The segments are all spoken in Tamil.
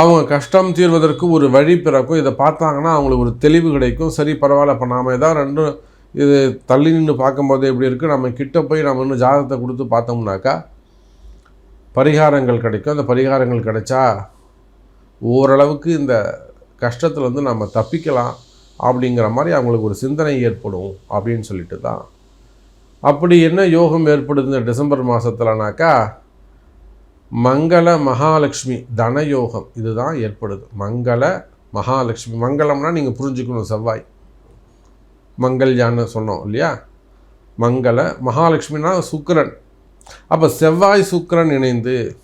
அவங்க கஷ்டம் தீர்வதற்கு ஒரு வழி பிறக்கும். இதை பார்த்தாங்கன்னா அவங்களுக்கு ஒரு தெளிவு கிடைக்கும். சரி பரவாயில்ல இப்போ நாம் ஏதாவது ரெண்டும் இது தள்ளி நின்று பார்க்கும்போது எப்படி இருக்குது நம்ம கிட்ட போய் நம்ம இன்னும் ஜாதகத்தை கொடுத்து பார்த்தோம்னாக்கா பரிகாரங்கள் கிடைக்கும். அந்த பரிகாரங்கள் கிடைச்சா ஓரளவுக்கு இந்த கஷ்டத்தில் வந்து நம்ம தப்பிக்கலாம் அப்படிங்கிற மாதிரி அவங்களுக்கு ஒரு சிந்தனை ஏற்படும் அப்படின்னு சொல்லிட்டு தான் அப்படி என்ன யோகம் ஏற்படுது? இந்த டிசம்பர் மாதத்துலனாக்கா மங்கள மகாலட்சுமி தனயோகம் இதுதான் ஏற்படுது. மங்கள மகாலட்சுமி. மங்களம்னா நீங்கள் புரிஞ்சுக்கணும் செவ்வாய். மங்கள்யான்னு சொன்னோம் இல்லையா? மங்கள மகாலட்சுமினா சுக்கிரன். அப்போ செவ்வாய் சுக்கிரன் இணைந்து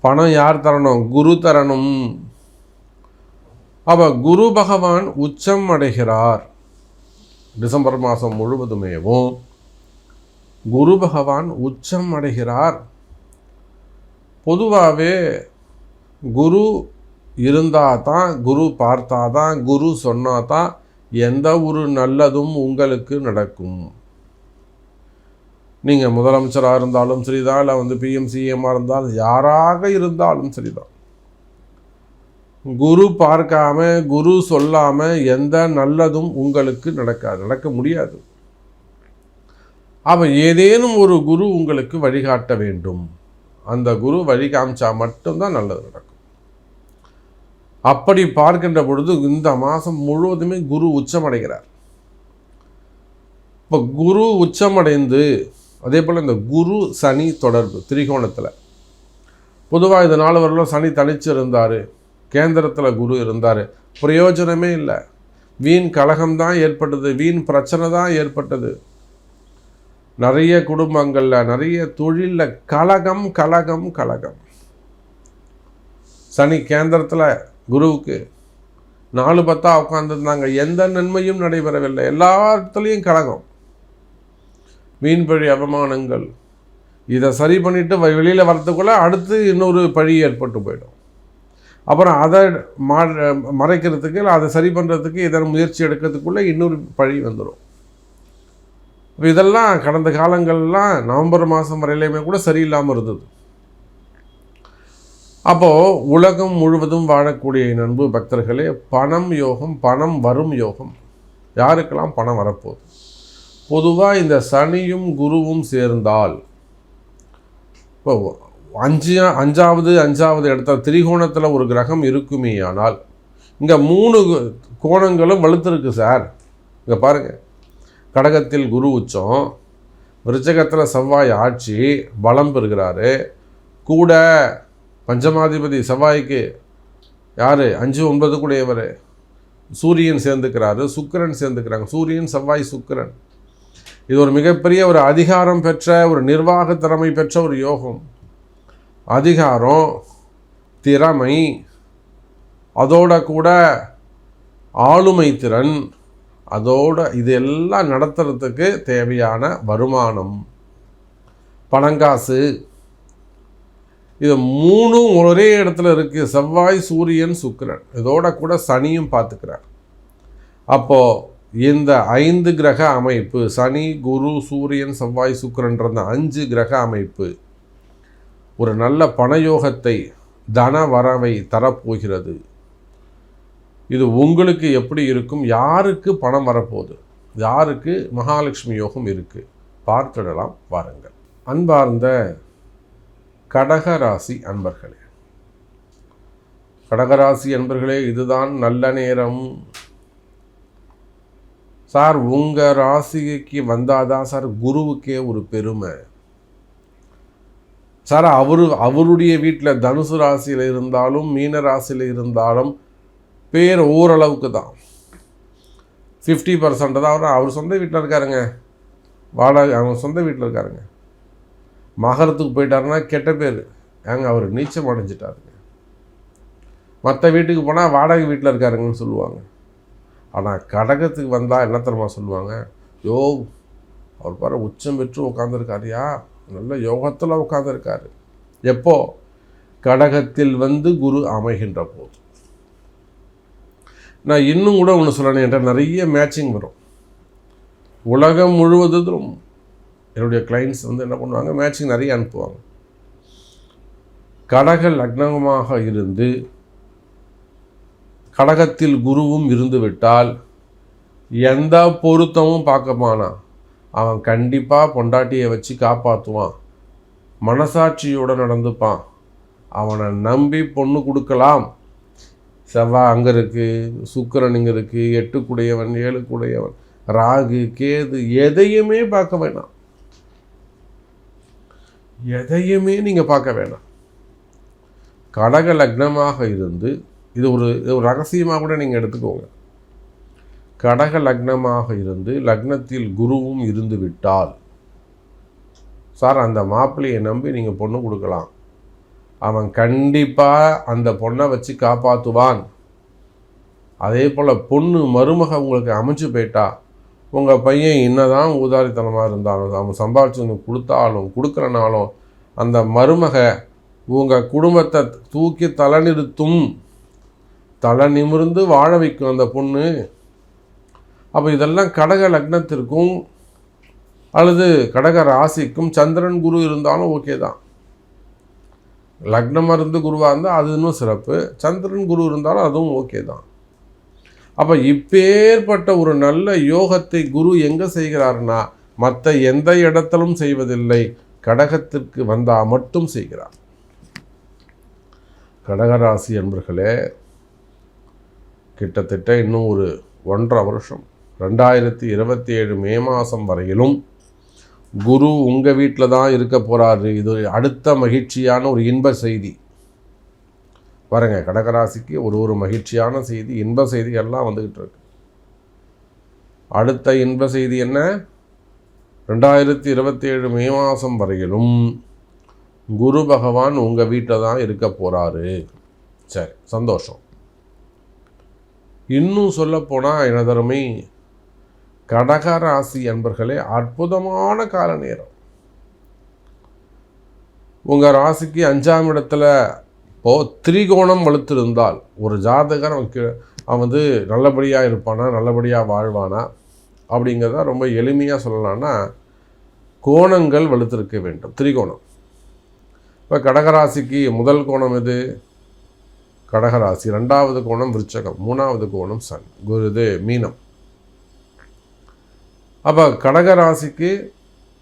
பணம் யார் தரணும்? குரு தரணும். அப்போ குரு பகவான் உச்சம் அடைகிறார். டிசம்பர் மாதம் முழுவதுமேவும் குரு பகவான் உச்சம் அடைகிறார். பொதுவாகவே குரு இருந்தால் தான் குரு பார்த்தா தான் குரு சொன்னால் தான் எந்த ஒரு நல்லதும் உங்களுக்கு நடக்கும். நீங்கள் முதலமைச்சராக இருந்தாலும் சரிதான் இல்லை வந்து பிஎம்சிஎம்மாக இருந்தாலும் யாராக இருந்தாலும் சரிதான். குரு பார்க்காம குரு சொல்லாமல் எந்த நல்லதும் உங்களுக்கு நடக்காது நடக்க முடியாது. அவன் ஏதேனும் ஒரு குரு உங்களுக்கு வழிகாட்ட வேண்டும். அந்த குரு வழி காமிச்சா மட்டும்தான் நல்லது நடக்கும். அப்படி பார்க்கின்ற பொழுது இந்த மாதம் முழுவதுமே குரு உச்சமடைகிறார். இப்போ குரு உச்சமடைந்து அதே போல் இந்த குரு சனி தொடர்பு திரிகோணத்தில். பொதுவாக இது நாலு வரலும் சனி தனிச்சு இருந்தார் கேந்திரத்தில் குரு இருந்தார் பிரயோஜனமே இல்லை. வீண் கலகம்தான் ஏற்பட்டது வீண் பிரச்சனை தான் ஏற்பட்டது. நிறைய குடும்பங்களில் நிறைய தொழிலில் கலகம் கலகம் கலகம். சனி கேந்திரத்தில் குருவுக்கு நாலு பத்தா உட்காந்துருந்தாங்க எந்த நன்மையும் நடைபெறவில்லை. எல்லா இடத்துலையும் கலகம். வீண் பழி அவமானங்கள். இதை சரி பண்ணிவிட்டு வெளியில் வரத்துக்குள்ளே அடுத்து இன்னொரு பழி ஏற்பட்டு போயிடும். அப்புறம் அதை மறைக்கிறதுக்கு இல்லை அதை சரி பண்ணுறதுக்கு இதன் முயற்சி எடுக்கிறதுக்குள்ளே இன்னொரு பழி வந்துடும் இப்போ இதெல்லாம் கடந்த காலங்கள்லாம் நவம்பர் மாதம் வரையிலையுமே கூட சரியில்லாமல் இருந்தது. அப்போது உலகம் முழுவதும் வாழக்கூடிய நண்பு பக்தர்களே பணம் யோகம் பணம் வரும் யோகம் யாருக்கெல்லாம் பணம் வரப்போகுது? பொதுவாக இந்த சனியும் குருவும் சேர்ந்தால் இப்போ அஞ்சு அஞ்சாவது அஞ்சாவது இடத்துல திரிகோணத்தில் ஒரு கிரகம் இருக்குமே ஆனால் இங்கே மூணு கோணங்களும் வலுத்திருக்கு சார். இங்கே பாருங்கள் கடகத்தில் குரு உச்சம் விருச்சகத்தில் செவ்வாய் ஆட்சி பலம் பெறுகிறாரு. கூட பஞ்சமாதிபதி செவ்வாய்க்கு யார்? அஞ்சு ஒன்பது கூடையவர் சூரியன் சேர்ந்துக்கிறாரு சுக்கிரன் சேர்ந்துக்கிறாங்க. சூரியன் செவ்வாய் சுக்கிரன். இது ஒரு மிகப்பெரிய ஒரு அதிகாரம் பெற்ற ஒரு நிர்வாக திறமை பெற்ற ஒரு யோகம். அதிகாரம் திறமை அதோட கூட ஆளுமை திறன் அதோட இது எல்லாம் நடத்துறதுக்கு தேவையான வருமானம் பணங்காசு இது மூணும் ஒரே இடத்துல இருக்குது செவ்வாய் சூரியன் சுக்கிரன். இதோட கூட சனியும் பார்த்துக்கிறார். அப்போது இந்த ஐந்து கிரக அமைப்பு சனி குரு சூரியன் செவ்வாய் சுக்கிரன்ற அந்த அஞ்சு கிரக அமைப்பு ஒரு நல்ல பணயோகத்தை தன வரவை தரப்போகிறது. இது உங்களுக்கு எப்படி இருக்கும்? யாருக்கு பணம் வரப்போகுது? யாருக்கு? மகாலட்சுமி யோகம் இருக்குது பார்த்துடலாம் வாருங்கள். அன்பார்ந்த கடகராசி அன்பர்களே. கடகராசி அன்பர்களே இதுதான் நல்ல நேரம். சார் உங்கள் ராசிக்கு வந்தாதான் சார் குருவுக்கே ஒரு பெருமை. சார் அவரு அவருடைய வீட்டில் தனுசு ராசியில் இருந்தாலும் மீன ராசியில் இருந்தாலும் பேர் ஓரளவுக்கு தான். ஃபிஃப்டி பர்சன்ட் தான். அவர் அவர் சொந்த வீட்டில் இருக்காருங்க. வாடகை அவங்க சொந்த வீட்டில் இருக்காருங்க. மகரத்துக்கு போயிட்டாருன்னா கெட்ட பேர். ஏங்க அவர் நீச்சம் அடைஞ்சிட்டாருங்க. மற்ற வீட்டுக்கு போனால் வாடகை வீட்டில் இருக்காருங்கன்னு சொல்லுவாங்க. ஆனால் கடகத்துக்கு வந்தால் என்ன தரமா சொல்லுவாங்க? யோ அவர் பாரு உச்சம் பெற்று உட்காந்துருக்காருயா நல்ல யோகத்தில் உட்காந்துருக்காரு எப்போ? கடகத்தில் வந்து குரு அமைகின்ற போது. நான் இன்னும் கூட ஒன்று சொல்லணும் என்றால் நிறைய மேட்சிங் வரும். உலகம் முழுவதும் என்னுடைய கிளைண்ட்ஸ் வந்து என்ன பண்ணுவாங்க? மேட்சிங் நிறைய அனுப்புவாங்க. கடக லக்னமாக இருந்து கடகத்தில் குருவும் இருந்துவிட்டால் எந்த பொருத்தமும் பார்க்கமானா அவன் கண்டிப்பாக பொண்டாட்டியை வச்சு காப்பாற்றுவான் மனசாட்சியோடு நடந்துப்பான். அவனை நம்பி பொண்ணு கொடுக்கலாம். செவ்வாய் அங்கே இருக்குது சுக்கரன் இங்கே இருக்குது எட்டுக்குடையவன் ஏழுக்குடையவன் ராகு கேது எதையுமே பார்க்க வேணாம். எதையுமே நீங்கள் பார்க்க வேணாம். கடக லக்னமாக இருந்து இது ஒரு ஒரு ரகசியமாக கூட நீங்கள் எடுத்துக்கோங்க. கடக லக்னமாக இருந்து லக்னத்தில் குருவும் இருந்து விட்டால் சார் அந்த மாப்பிள்ளையை நம்பி நீங்கள் பொண்ணு கொடுக்கலாம். அவன் கண்டிப்பாக அந்த பொண்ணை வச்சு காப்பாற்றுவான் அதே போல் பொண்ணு மருமக உங்களுக்கு அமைஞ்சு போயிட்டா உங்கள் பையன் என்னதான் ஊதாரித்தனமாக இருந்தாலும் அவன் சம்பாதிச்சு கொடுத்தாலும் கொடுக்குறனாலும் அந்த மருமக உங்கள் குடும்பத்தை தூக்கி தலை நிறுத்தும் தலை நிமிர்ந்து வாழ வைக்கும் அந்த பொண்ணு. அப்போ இதெல்லாம் கடக லக்னத்திற்கும் அல்லது கடக ராசிக்கும் சந்திரன் குரு இருந்தாலும் ஓகே தான். லக்னம் இருந்து குருவாக இருந்தால் அது இன்னும் சிறப்பு. சந்திரன் குரு இருந்தாலும் அதுவும் ஓகே தான். அப்போ இப்பேற்பட்ட ஒரு நல்ல யோகத்தை குரு எங்கே செய்கிறார்னா மற்ற எந்த இடத்திலும் செய்வதில்லை. கடகத்திற்கு வந்தால் மட்டும் செய்கிறார். கடகராசி என்பர்களே கிட்டத்தட்ட இன்னும் ஒரு ஒன்றரை வருஷம். ரெண்டாயிரத்தி இருபத்தி ஏழு மே மாதம் வரையிலும் குரு உங்கள் வீட்டில் தான் இருக்க போகிறாரு இது அடுத்த மகிழ்ச்சியான ஒரு இன்ப செய்தி. பாருங்க கடகராசிக்கு ஒரு ஒரு மகிழ்ச்சியான செய்தி இன்ப செய்திகள்லாம் வந்துக்கிட்டு இருக்கு. அடுத்த இன்ப செய்தி என்ன? ரெண்டாயிரத்தி இருபத்தி ஏழு மே மாதம் வரையிலும் குரு பகவான் உங்கள் வீட்டில் தான் இருக்க போகிறாரு சரி சந்தோஷம். இன்னும் சொல்லப்போனால் எனதருமை கடகராசி அன்பர்களே அற்புதமான கால நேரம் உங்கள் ராசிக்கு அஞ்சாம் இடத்துல இப்போ திரிகோணம் வலுத்திருந்தால் ஒரு ஜாதகர் அவன் அவன் வந்து நல்லபடியாக இருப்பானா நல்லபடியாக வாழ்வானா அப்படிங்கிறத ரொம்ப எளிமையாக சொல்லலாம்னா கோணங்கள் வலுத்திருக்க வேண்டும். திரிகோணம். இப்போ கடகராசிக்கு முதல் கோணம் எது? கடகராசி. ரெண்டாவது கோணம் விருச்சகம். மூணாவது கோணம் சன். குரு இது மீனம். அப்போ கடகராசிக்கு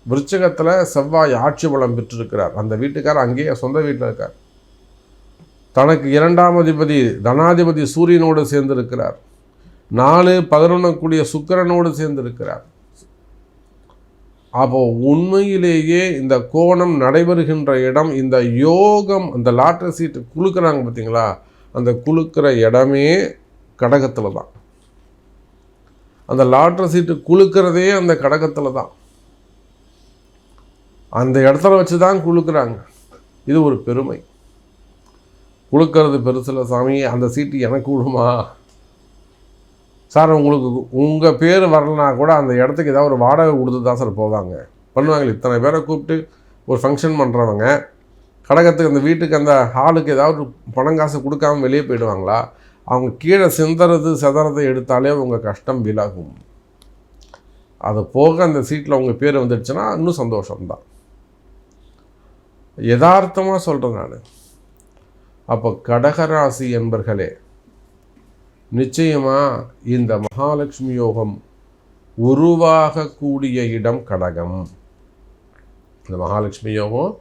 விருச்சகத்தில் செவ்வாய் ஆட்சி பலம் பெற்றிருக்கிறார். அந்த வீட்டுக்கார் அங்கேயே சொந்த வீட்டில் இருக்கார். தனக்கு இரண்டாம் அதிபதி தனாதிபதி சூரியனோடு சேர்ந்திருக்கிறார். நாலு பதினொன்று கூடிய சுக்கரனோடு சேர்ந்திருக்கிறார். அப்போ உண்மையிலேயே இந்த கோணம் நடைபெறுகின்ற இடம் இந்த யோகம் அந்த லாட்டரி சீட்டு குழுக்கிறாங்க பார்த்தீங்களா அந்த குழுக்கிற இடமே கடகத்தில் தான் அந்த லாட்ரி சீட்டு குழுக்கிறதே அந்த கடகத்தில் தான். அந்த இடத்துல வச்சு தான் குழுக்கிறாங்க இது ஒரு பெருமை. குழுக்கிறது பெருசில் சாமி அந்த சீட்டு எனக்கு விடுமா? சார் உங்களுக்கு உங்கள் பேர் வரலனா கூட அந்த இடத்துக்கு ஏதாவது ஒரு வாடகை கொடுத்து தான் சார் போவாங்க. பண்ணுவாங்க இத்தனை பேரை கூப்பிட்டு ஒரு ஃபங்க்ஷன் பண்ணுறவங்க கடகத்துக்கு அந்த வீட்டுக்கு அந்த ஹாலுக்கு ஏதாவது பணம் காசு கொடுக்காம வெளியே போயிடுவாங்களா? அவங்க கீழே சிந்தறது செதறதை எடுத்தாலே உங்கள் கஷ்டம் விலகும். அது போக அந்த சீட்டில் உங்கள் பேர் வந்துடுச்சுன்னா இன்னும் சந்தோஷம்தான். யதார்த்தமாக சொல்கிறேன் நான். அப்போ கடகராசி என்பர்களே நிச்சயமாக இந்த மகாலட்சுமி யோகம் உருவாகக்கூடிய இடம் கடகம். இந்த மகாலட்சுமி யோகம்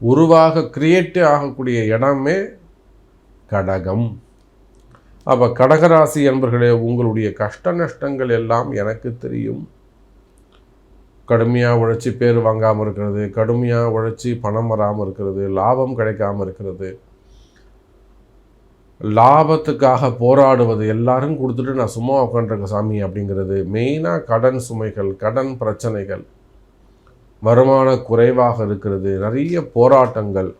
உருவாக கிரியேட்டிவ் ஆகக்கூடிய இடமே கடகம். அப்போ கடகராசி என்பர்களே உங்களுடைய கஷ்ட நஷ்டங்கள் எல்லாம் எனக்கு தெரியும். கடுமையாக உழைச்சி பேர் வாங்காமல் இருக்கிறது கடுமையாக உழைச்சி பணம் வராமல் இருக்கிறது லாபம் கிடைக்காமல் இருக்கிறது. லாபத்துக்காக போராடுவது எல்லாரும் கொடுத்துட்டு நான் சும்மா உட்காந்துருக்க சாமி அப்படிங்கிறது. மெயினாக கடன் சுமைகள் கடன் பிரச்சனைகள். வருமான குறைவாக இருக்கிறது நிறைய போராட்டங்கள்.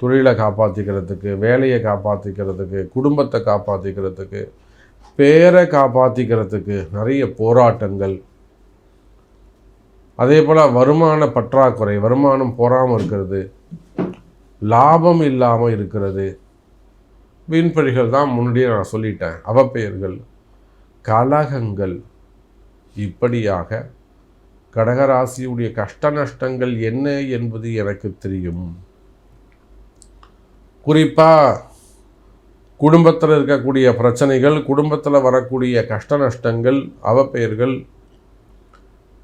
தொழிலை காப்பாற்றிக்கிறதுக்கு வேலையை காப்பாற்றிக்கிறதுக்கு குடும்பத்தை காப்பாற்றிக்கிறதுக்கு பேரை காப்பாற்றிக்கிறதுக்கு நிறைய போராட்டங்கள். அதே போல் வருமான பற்றாக்குறை வருமானம் போகாமல் இருக்கிறது லாபம் இல்லாமல் இருக்கிறது. வீண்பழிகள் தான் முன்னாடியே நான் சொல்லிட்டேன். அவப்பெயர்கள் கலகங்கள். இப்படியாக கடகராசியுடைய கஷ்ட நஷ்டங்கள் என்ன என்பது எனக்கு தெரியும். குறிப்பாக குடும்பத்தில் இருக்கக்கூடிய பிரச்சனைகள் குடும்பத்தில் வரக்கூடிய கஷ்ட நஷ்டங்கள் அவப்பெயர்கள்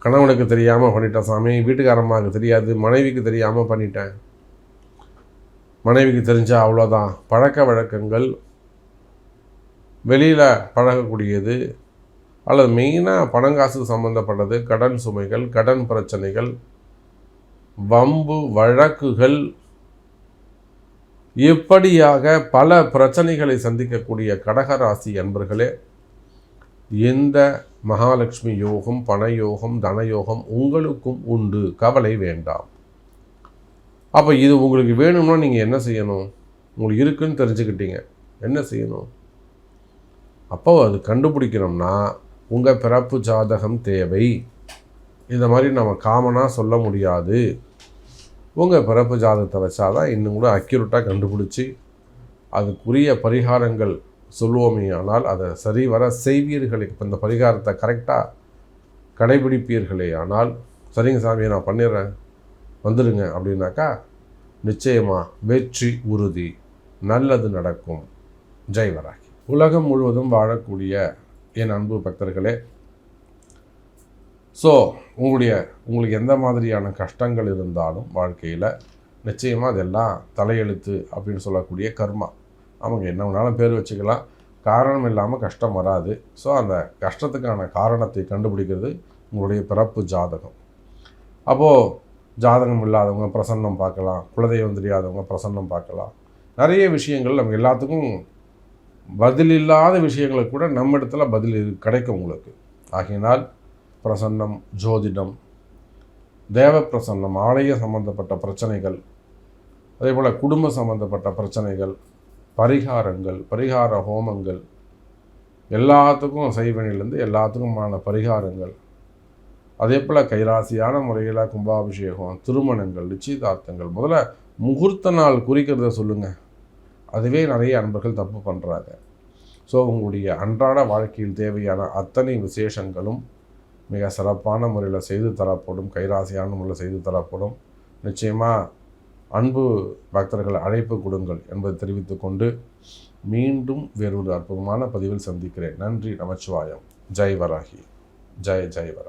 கணவனுக்கு தெரியாமல் பண்ணிட்டேன் சாமி வீட்டுக்காரம்மாவுக்கு தெரியாது மனைவிக்கு தெரியாமல் பண்ணிட்டேன். மனைவிக்கு தெரிஞ்சால் அவ்வளோதான் பழக்க வழக்கங்கள் வெளியில் பழகக்கூடியது அல்லது மெயினாக பணங்காசு சம்மந்தப்பட்டது கடன் சுமைகள் கடன் பிரச்சனைகள் வம்பு வழக்குகள் இப்படியாக பல பிரச்சனைகளை சந்திக்கக்கூடிய கடகராசி அன்பர்களே இந்த மகாலட்சுமி யோகம் பணயோகம் தனயோகம் உங்களுக்கும் உண்டு. கவலை வேண்டாம். அப்போ இது உங்களுக்கு வேணும்னா நீங்கள் என்ன செய்யணும்? உங்களுக்கு இருக்குன்னு தெரிஞ்சுக்கிட்டீங்க. என்ன செய்யணும்? அப்போ அது கண்டுபிடிக்கணும்னா உங்கள் பிறப்பு ஜாதகம் தேவை. இந்த மாதிரி நம்ம காமனாக சொல்ல முடியாது. உங்கள் பிறப்பு ஜாதகத்தை வச்சாதான் இன்னும் கூட அக்யூரட்டாக கண்டுபிடிச்சி அதுக்குரிய பரிகாரங்கள் சொல்லுவோமே ஆனால் அதை சரிவர செய்வீர்களே. இப்போ இந்த பரிகாரத்தை கரெக்டாக கடைபிடிப்பீர்களே. ஆனால் சரிங்க சாமியை நான் பண்ணிடுறேன். வந்துடுங்க அப்படின்னாக்கா நிச்சயமாக வெற்றி உறுதி நல்லது நடக்கும். ஜெய்வராகி. உலகம் முழுவதும் வாழக்கூடிய என் அன்பு பக்தர்களே ஸோ உங்களுடைய உங்களுக்கு எந்த மாதிரியான கஷ்டங்கள் இருந்தாலும் வாழ்க்கையில் நிச்சயமாக அதெல்லாம் தலையெழுத்து அப்படின்னு சொல்லக்கூடிய கர்மா. அவங்க என்ன வேணாலும் பேர் வச்சுக்கலாம். காரணம் இல்லாமல் கஷ்டம் வராது. ஸோ அந்த கஷ்டத்துக்கான காரணத்தை கண்டுபிடிக்கிறது உங்களுடைய பிறப்பு ஜாதகம். அப்போது ஜாதகம் இல்லாதவங்க பிரசன்னம் பார்க்கலாம். குலதெய்வம் தெரியாதவங்க பிரசன்னம் பார்க்கலாம். நிறைய விஷயங்கள் நம்ம எல்லாத்துக்கும் பதில் இல்லாத விஷயங்களுக்கு கூட நம்ம இடத்துல பதில் கிடைக்கும் உங்களுக்கு. ஆகையினால் பிரசன்னம் ஜோதிடம் தேவ பிரசன்னம் ஆலய சம்பந்தப்பட்ட பிரச்சனைகள் அதே போல் குடும்ப சம்பந்தப்பட்ட பிரச்சனைகள் பரிகாரங்கள் பரிகார ஹோமங்கள் எல்லாத்துக்கும் செய்வனிலேருந்து எல்லாத்துக்குமான பரிகாரங்கள். அதே போல் கைராசியான முறையில் கும்பாபிஷேகம் திருமணங்கள் நிச்சயதார்த்தங்கள். முதல்ல முகூர்த்த நாள் குறிக்கிறத சொல்லுங்கள் அதுவே நிறைய அன்பர்கள் தப்பு பண்ணுறாங்க ஸோ உங்களுடைய அன்றாட வாழ்க்கையில் தேவையான அத்தனை விசேஷங்களும் மிக சிறப்பான முறையில் செய்து தரப்படும் கைராசியான முறையில் செய்து தரப்படும். நிச்சயமாக அன்பு பக்தர்கள் அழைப்பு கொடுங்கள் என்பதை தெரிவித்துக்கொண்டு மீண்டும் வேறொரு அற்புதமான பதிவில் சந்திக்கிறேன். நன்றி நமச்சிவாயம். ஜெய் வராகி. ஜெய் ஜெய் வராகி.